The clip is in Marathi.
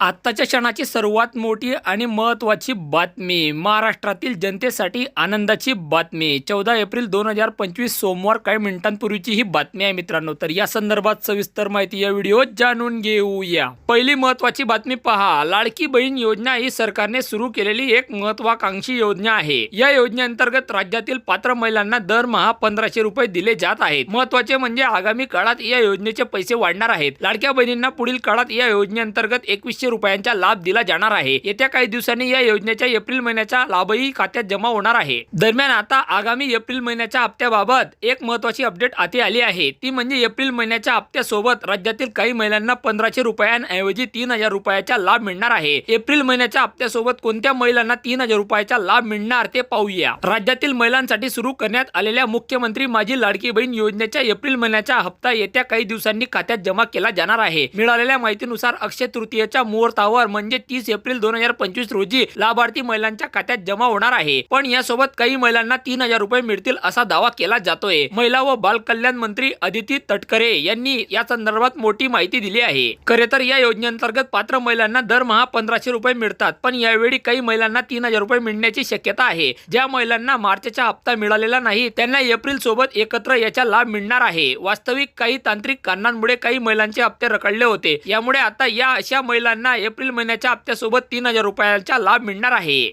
आत्ताच्या क्षणाची सर्वात मोठी आणि महत्त्वाची बातमी महाराष्ट्रातील जनतेसाठी आनंदाची बातमी. चौदा एप्रिल दोन हजार पंचवीस सोमवार काही मिनिटांपूर्वीची ही बातमी आहे मित्रांनो. तर या संदर्भात सविस्तर माहिती या व्हिडिओत जाणून घेऊया. पहिली महत्त्वाची बातमी पहा. लाडकी बहीण योजना ही सरकारने सुरू केलेली एक महत्वाकांक्षी योजना आहे. या योजनेअंतर्गत राज्यातील पात्र महिलांना दरमहा पंधराशे रुपये दिले जात आहेत. महत्त्वाचे म्हणजे आगामी काळात या योजनेचे पैसे वाढणार आहेत. लाडक्या बहिणींना पुढील काळात या योजनेअंतर्गत एकवीसशे रुपयांचा लाभ दिला जाणार आहे. येत्या काही दिवसांनी या योजनेच्या एप्रिल महिन्याचा लाभही खात्यात जमा होणार आहे. दरम्यान आता आगामी एप्रिल महिन्याच्या हप्त्याबाबत एक महत्वाची अपडेट हाती आली आहे. ती म्हणजे एप्रिल महिन्याच्या हप्त्यासोबत राज्यातील काही महिलांना पंधराशे रुपयांऐवजी तीन हजार रुपयाचा लाभ मिळणार आहे. एप्रिल महिन्याच्या हप्त्यासोबत कोणत्या महिलांना तीन हजार रुपयाचा लाभ मिळणार ते पाहूया. राज्यातील महिलांसाठी सुरू करण्यात आलेल्या मुख्यमंत्री माझी लाडकी बहीण योजनेच्या एप्रिल महिन्याचा हप्ता येत्या काही दिवसांनी खात्यात जमा केला जाणार आहे. मिळालेल्या माहितीनुसार अक्षय तृतीयेच्या मुहूर्तावर म्हणजे तीस एप्रिल दोन हजार पंचवीस रोजी लाभार्थी महिलांच्या खात्यात जमा होणार आहे. पण यासोबत काही महिलांना तीन हजार रुपये मिळतील असा दावा केला जातोय. महिला व बाल कल्याण मंत्री अदिती तटकरे यांनी या संदर्भात मोठी माहिती दिली आहे. खरे तर या योजनेअंतर्गत पात्र महिलांना दरमहा पंधराशे रुपये मिळतात. पण यावेळी काही महिलांना तीन हजार रुपये मिळण्याची शक्यता आहे. ज्या महिलांना मार्चचा हप्ता मिळालेला नाही त्यांना एप्रिल सोबत एकत्र याचा लाभ मिळणार आहे. वास्तविक काही तांत्रिक कारणांमुळे काही महिलांचे हप्ते रखडले होते. यामुळे आता या अशा महिलांना एप्रिल महिन्याच्या हप्त्यासोबत तीन हजार रुपयाचा लाभ मिळणार आहे.